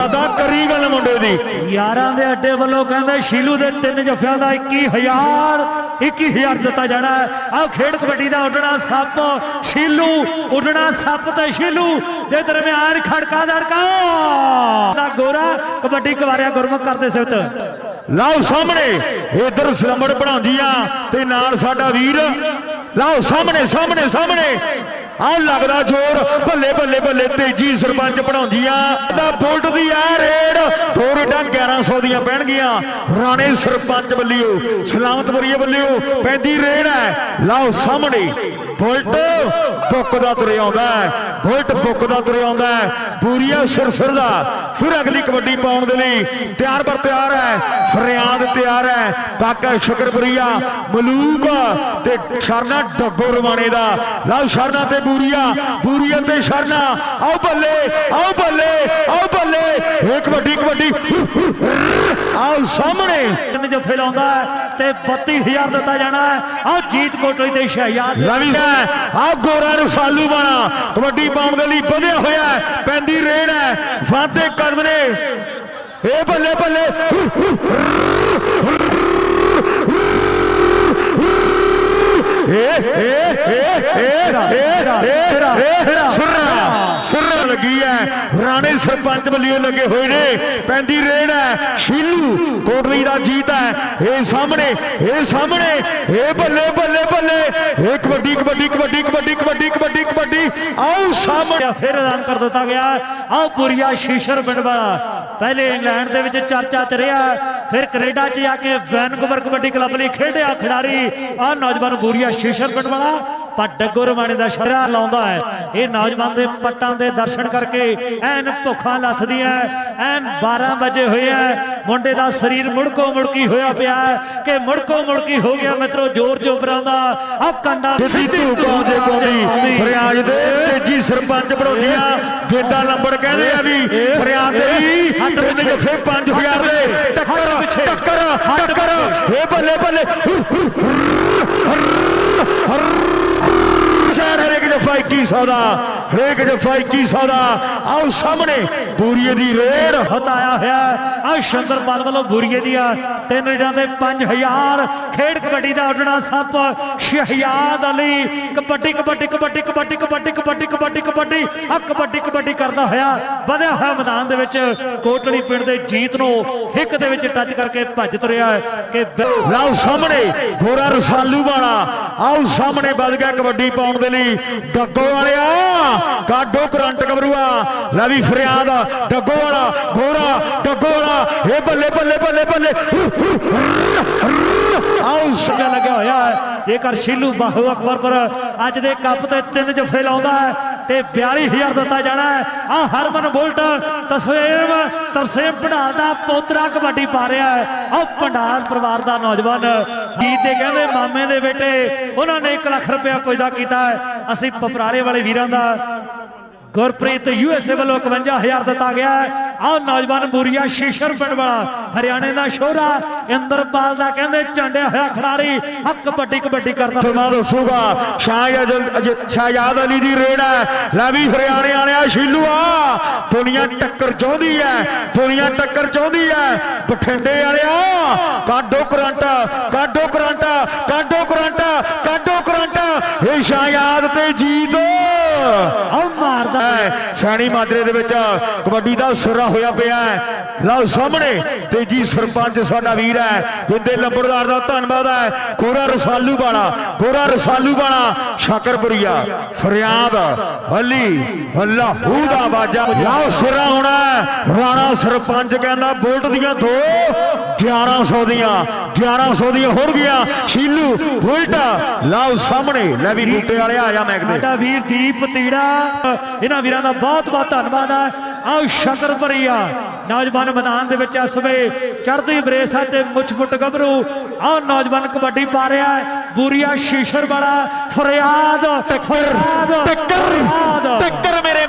ਦਾ ਕਰੀ ਗੱਲ ਮੁੰਡੇ ਦੀ। ਯਾਰਾਂ ਦੇ ਅੱਡੇ ਵੱਲੋਂ ਕਹਿੰਦੇ ਸ਼ੀਲੂ ਦੇ ਤਿੰਨ ਜਫਿਆਂ ਦਾ 21000 21000 ਦਿੱਤਾ ਜਾਣਾ ਆ ਖੇਡ ਕਬੱਡੀ ਦਾ ਉੱਡਣਾ ਸੱਪ ਸ਼ੀਲੂ ਉੱਡਣਾ ਸੱਪ ਤੇ ਸ਼ੀਲੂ। ਦੇ ਦਰਮਿਆਨ ਖੜਕਾ ਦੜਕਾ। ਦਾ ਗੋਰਾ ਕਬੱਡੀ ਕਵਾਰਿਆ ਗੁਰਮੁਖ ਕਰਦੇ ਸਿਫਤ। ਲਓ ਸਾਹਮਣੇ ਇਧਰ ਸਲੰਬੜ ਬਣਾਉਂਦੀਆਂ ਤੇ ਨਾਲ ਸਾਡਾ ਵੀਰ। ਲਓ ਸਾਹਮਣੇ ਸਾਹਮਣੇ ਸਾਹਮਣੇ। ਆ ਲੱਗਦਾ ਜ਼ੋਰ। ਬੱਲੇ ਬੱਲੇ ਬੱਲੇ ਤੇਜੀ ਸਰਪੰਚ ਬਣਾਉਂਦੀਆਂ। ਦਾ ਬੁਲਟ ਦੀ ਆ ਰੇਡ। ਦੋ ਰੇਡਾਂ 1100 ਦੀਆਂ ਪੈਣਗੀਆਂ। ਰਾਣੇ ਸਰਪੰਚ ਵੱਲਿਓ ਸਲਾਮਤਪੁਰੀਏ ਵੱਲਿਓ ਪੈਂਦੀ ਰੇਡ ਹੈ। ਲਓ ਸਾਹਮਣੇ, ਬੁਲਟ ਬੁੱਕ ਦਾ ਤੁਰਿਆਉਂਦਾ ਹੈ। ਬੁਲਟ ਬੁੱਕ ਦਾ ਤੁਰਿਆਉਂਦਾ ਆਉਂਦਾ ਹੈ। ਪੂਰੀਆ ਦਾ ਫਿਰ ਅਗਲੀ ਕਬੱਡੀ ਪਾਉਣ ਦੇ ਲਈ ਤਿਆਰ ਬਰ ਤਿਆਰ ਹੈ, ਫਰਿਆਦ ਤਿਆਰ ਹੈ। ਕਾਕਾ ਸ਼ੁਕਰਪੁਰੀਆ, ਮਲੂਕ ਤੇ ਸ਼ਰਨਾ ਡੱਗੋ ਰਵਾਣੇ ਦਾ। ਲਓ ਸ਼ਰਨਾ ਤੇ ਬੂਰੀਆ ਬੂਰੀਆ ਤੇ ਸ਼ਰਨਾ। ਆਓ ਬੱਲੇ ਆਓ ਬੱਲੇ ਆਓ ਬੱਲੇ। ਇਹ ਕਬੱਡੀ ਕਬੱਡੀ। ਆਓ ਸਾਹਮਣੇ। ਤਿੰਨ ਜਫੇ ਲਾਉਂਦਾ ਤੇ 32000 ਦਿੱਤਾ ਜਾਣਾ ਹੈ। ਆ ਜੀਤ ਕੋਟਲੀ ਤੇ ਸ਼ਹਿਯਾਦ ਰਵੀ ਹੈ ਆ ਗੋਰਾ ਰਸਾਲੂ ਬਾਣਾ ਕਬੱਡੀ ਪਾਉਣ ਦੇ ਲਈ ਵਧਿਆ ਹੋਇਆ ਪੈਂਦੀ ਰੇਡ ਹੈ ਵਾਧੇ ਕਦਮ ਨੇ। ਏ ਬੱਲੇ ਬੱਲੇ। ਏ ਏ ਏ ਏ ਏ ਏ ਸੁਰਰਾ ਸੁਰਰਾ ਲੱਗੀ ਹੈ। ਰਾਣੇ ਸਰਪੰਚ ਵੱਲੋਂ ਲੱਗੇ ਹੋਏ ਨੇ। ਪੈਂਦੀ ਰੇਡ ਹੈ। ਸ਼ੀਲੂ ਕੋਟਲੀ ਦਾ ਜੀਤ ਹੈ। ਇਹ ਸਾਹਮਣੇ ਇਹ ਸਾਹਮਣੇ, ਇਹ ਬੱਲੇ ਬੱਲੇ ਬੱਲੇ। ਇਹ ਕਬੱਡੀ ਕਬੱਡੀ ਕਬੱਡੀ ਕਬੱਡੀ ਕਬੱਡੀ ਕਬੱਡੀ ਕਬੱਡੀ ਆਓ ਸਾਹਮਣੇ। ਫਿਰ ਐਲਾਨ ਕਰ ਦਿੱਤਾ ਗਿਆ। ਆਓ ਪੁਰੀਆ ਸ਼ੀਸ਼ਰ ਪਿੰਡ ਵਾਲਾ। ਪਹਿਲੇ ਇੰਗਲੈਂਡ ਦੇ ਵਿੱਚ ਚਰਚਾ ਚ ਰਿਹਾ। ਫਿਰ ਕੈਨੇਡਾ 'ਚ ਜਾ ਕੇ ਵੈਨਕੂਵਰ ਕਬੱਡੀ ਕਲੱਬ ਲਈ ਖੇਡਿਆ ਖਿਡਾਰੀ। ਆਹ ਨੌਜਵਾਨ ਬੂਰੀਆ ਸ਼ੀਸ਼ਰ ਪਿੰਡ ਵਾਲਾ। ਪਰ ਡੱਗੋ ਰਮਾਣੇ ਦਾ ਸ਼ਰਾ ਲਾਉਂਦਾ ਹੈ। ਇਹ ਨੌਜਵਾਨ ਦੇ ਪੱਟਾਂ ਦੇ ਦਰਸ਼ਨ ਕਰਕੇ ਐਨ ਭੁੱਖਾਂ ਲੱਥਦੀਆਂ ਐਨ 12 ਵਜੇ ਐ ਮੁੰਡੇ ਦਾ ਸਰੀਰ ਮੁੜਕੋ ਮੁੜਕੀ ਹੋਇਆ ਪਿਆ ਕਿ ਮੁੜਕੋ ਮੁੜਕੀ ਹੋ ਗਿਆ ਮਿੱਤਰੋ ਜ਼ੋਰ ਜੋਬਰਾਂ ਦਾ ਆਹ ਕੰਡਾ ਸਿੱਧੀ ਧੂਪਾਂ ਦੇ ਪਾਉਂਦੀ ਫਰਿਆਦ ਦੇ ਤੇਜੀ ਸਰਪੰਚ ਬਣਾਉਂਦੀਆਂ ਗੇਡਾ ਲੰਬੜ ਕਹਿੰਦੇ ਆ ਵੀ ਫਰਿਆਦ ਦੇ ਵੀ ਤਿੰਨ ਜੱਫੇ 5000 ਦੇ ਟੱਕਰ ਟੱਕਰ ਟੱਕਰ। ਏ ਬੱਲੇ ਬੱਲੇ ਸ਼ਹਿਰ ਹਰੇਕ ਜੱਫਾ 2100 ਦਾ ਹਰੇਕ ਜੱਫਾ 2100 ਦਾ ਆਓ ਸਾਹਮਣੇ ਪੂਰੀਏ ਦੀ ਰੇਡ ਹਟਾਇਆ ਹੋਇਆ ਆ ਸ਼ੰਦਰਪਾਲ ਵੱਲੋਂ ਬੁਰੀਏ ਦੀਆਂ ਤਿੰਨ ਰੇਡਾਂ ਦੇ 5000 ਖੇਡ ਕਬੱਡੀ ਦਾ ਉੱਡਣਾ ਸੱਪ ਸ਼ਹਿਯਾਦ ਅਲੀ ਕਬੱਡੀ ਕਬੱਡੀ ਕਬੱਡੀ ਕਬੱਡੀ ਕਬੱਡੀ ਕਬੱਡੀ ਕਬੱਡੀ ਕਬੱਡੀ। ਆ ਕਬੱਡੀ ਕਬੱਡੀ ਕਰਦਾ ਹੋਇਆ ਵਧਿਆ ਹੋਇਆ ਮੈਦਾਨ ਦੇ ਵਿੱਚ ਕੋਟਲੀ ਪਿੰਡ ਦੇ ਜੀਤ ਨੂੰ ਹਿੱਕ ਦੇ ਵਿੱਚ ਟੱਚ ਕਰਕੇ ਭੱਜ ਤੁਰਿਆ ਹੈ ਕਿ ਲਓ ਸਾਹਮਣੇ, ਗੋਰਾ ਰਸਾਲੂ ਵਾਲਾ। ਆਓ ਸਾਹਮਣੇ ਵੱਧ ਗਿਆ ਕਬੱਡੀ ਪਾਉਣ ਦੇ ਲਈ। ਗੱਗੋ ਵਾਲਿਆ ਕਾਡੋ ਕਰੰਟ ਕਬਰੂਆ। ਲੈ ਵੀ ਫਰਿਆਦ ਗੱਗੋ ਵਾਲਾ ਗੋਰਾ ਗੱਗੋ ਵਾਲਾ ਇਹ ਬੱਲੇ ਬੱਲੇ ਬੱਲੇ ਬੱਲੇ। ਆਓ ਸਮਿਆ ਲੱਗਿਆ ਹੋਇਆ ਹੈ। ਜੇਕਰ ਸ਼ੀਲੂ ਬਾਹੂ ਅਕਬਰ ਪਰ ਅੱਜ ਦੇ ਕੱਪ ਤੇ ਤਿੰਨ ਜਫੇ ਲਾਉਂਦਾ ਹੈ ਤੇ 42000 ਦਿੱਤਾ ਜਾਣਾ ਹੈ। ਆ ਹਰਮਨ ਬੁਲਟ ਤਸਵੀਰ ਤਰਸੇਮ ਭੰਡਾਰ ਦਾ ਪੋਤਰਾ ਕਬੱਡੀ ਪਾ ਰਿਹਾ ਹੈ। ਆ ਭੰਡਾਰ ਪਰਿਵਾਰ ਦਾ ਨੌਜਵਾਨ ਗੀਤ ਦੇ ਕਹਿੰਦੇ, ਮਾਮੇ ਦੇ ਬੇਟੇ, ਉਹਨਾਂ ਨੇ 1 ਲੱਖ ਰੁਪਇਆ ਪੁੱਜਦਾ ਕੀਤਾ ਹੈ। ਅਸੀਂ ਪਪਰਾਰੇ ਵਾਲੇ ਵੀਰਾਂ ਦਾ ਗੁਰਪ੍ਰੀਤ ਯੂਐਸਏ ਵੱਲੋਂ 51000 ਦਿੱਤਾ ਗਿਆ ਆਹ ਨੌਜਵਾਨ ਬੂਰੀਆ ਸ਼ੀਸ਼ਰ ਪਿੰਡ ਵਾਲਾ, ਹਰਿਆਣੇ ਦਾ ਸ਼ੋਹਰਾ, ਇੰਦਰਪਾਲ ਦਾ ਕਹਿੰਦੇ ਝੰਡਿਆ ਹੋਇਆ ਖਿਡਾਰੀ ਆ ਕਬੱਡੀ ਕਬੱਡੀ ਕਰਦਾ। ਸਮਾਂ ਦੱਸੂਗਾ ਸ਼ਾਹਜਾਦ ਸ਼ਾਹਜਾਦ ਅਲੀ ਦੀ ਰੇਡ ਹੈ। ਲੈ ਵੀ ਹਰਿਆਣੇ ਵਾਲਿਆ ਸ਼ੀਲੂਆ ਦੁਨੀਆ ਟੱਕਰ ਚਾਹੁੰਦੀ ਹੈ, ਦੁਨੀਆ ਟੱਕਰ ਚਾਹੁੰਦੀ ਹੈ। ਬਠਿੰਡੇ ਵਾਲਿਆ ਕਾਡੋ ਕਰੰਟ ਕਾਡੋ ਕਰੰਟ ਕਾਡੋ ਕਰੰਟ ਕਾਡੋ ਕਰੰਟ। ਇਹ ਸ਼ਾਹਜਾਦ ਤੇ ਜੀਤ। ਆ ਸੈਣੀ ਮਾਜਰੇ ਦੇ ਵਿੱਚ ਕਬੱਡੀ ਦਾ ਸੁਰਾ ਹੋਇਆ ਪਿਆ ਲਓ ਸਾਹਮਣੇ, ਤੇਜੀ ਸਰਪੰਚ ਸਾਡਾ ਵੀਰ ਹੈ, ਜਿੰਦੇ ਲੰਬੜਦਾਰ ਦਾ ਧੰਨਵਾਦ ਹੈ। ਕੋਰਾ ਰਸਾਲੂ ਵਾਲਾ ਕੋਰਾ ਰਸਾਲੂ ਵਾਲਾ, ਸ਼ਾਕਰਪੁਰੀਆ, ਫਰਿਆਦ, ਹੱਲੀ ਅੱਲਾ ਦਾ ਬਾਜਾ ਲਓ ਸੁਰਾ ਹੋਣਾ ਰਾਣਾ ਸਰਪੰਚ ਕਹਿੰਦਾ ਬੋਲਟ ਦੀਆਂ ਦੋ 1100 ਦੀਆਂ 1100 ਦੀਆਂ ਹੋਣਗੀਆਂ ਸ਼ੀਲੂ ਬੁਲਟ ਲਓ ਸਾਹਮਣੇ ਲੈ ਵੀ ਬੂਟੇ ਵਾਲੇ ਆ ਜਾ ਮੈਂ ਕਿਤੇ ਸਾਡਾ ਵੀਰ ਦੀਪ ਤੀੜਾ ਇਹਨਾਂ ਵੀਰਾਂ ਦਾ ਬਹੁਤ ਬਹੁਤ ਧੰਨਵਾਦ ਹੈ ਆਓ ਸ਼ਕਰ ਭਰੀਆ ਨੌਜਵਾਨ ਮੈਦਾਨ ਦੇ ਵਿੱਚ ਇਸ ਵੇ ਚੜ੍ਹਦੀ ਬਰੇਸਾ ਤੇ ਮੁੱਛ ਫੁੱਟ ਗੱਭਰੂ। ਆਹ ਨੌਜਵਾਨ ਕਬੱਡੀ ਪਾ ਰਿਹਾ ਹੈ ਬੂਰੀਆ ਸ਼ੀਸ਼ਰ ਵਾਲਾ ਫਰਿਆਦ ਟੱਕਰ ਫਰਿਆਦ। ਟੱਕਰ ਮੇਰੇ